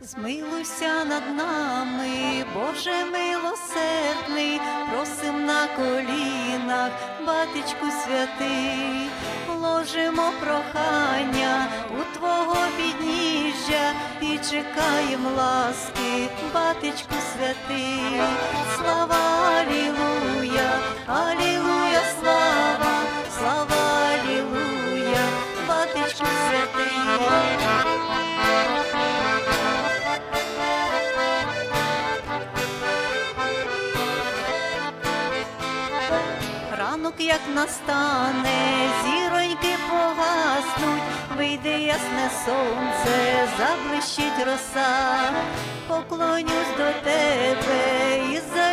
Змилуйся над нами, Боже милосердний, просим на колінах, батечку святий, ложимо прохання у Твого підніжжя і чекаємо ласки, батечку святий, слава Алілуя, Алілуя, слава, слава Алілуя, батечку святий. Ранок як настане, зіроньки погаснуть, вийде ясне сонце, заблищить роса, поклонюсь до тебе і залю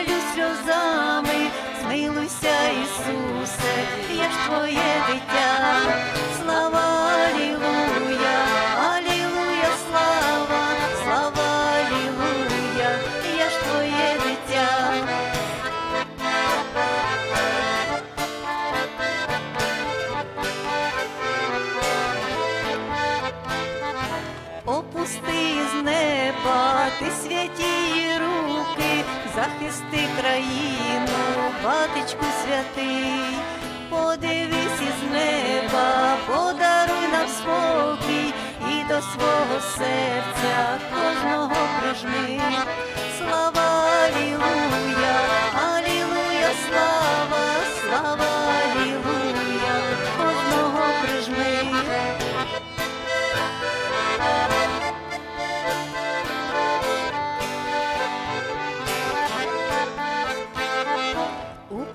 захисти країну, батечку святий, подивись із неба, подаруй нам спокій і до свого серця кожного прижми. Слава Алілуя,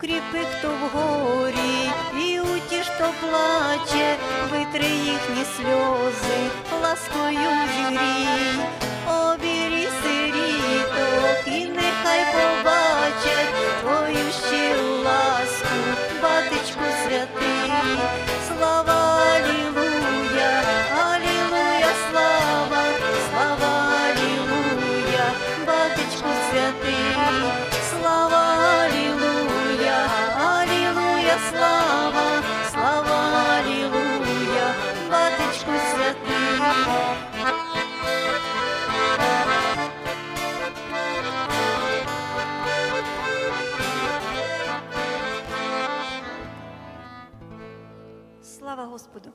Укріпи, хто в горі, і утіш, хто плаче, витри їхні сльози, ласкою зігрій, обірі сиріток, і нехай побачать твою ще ласку, батечку святий, Господу.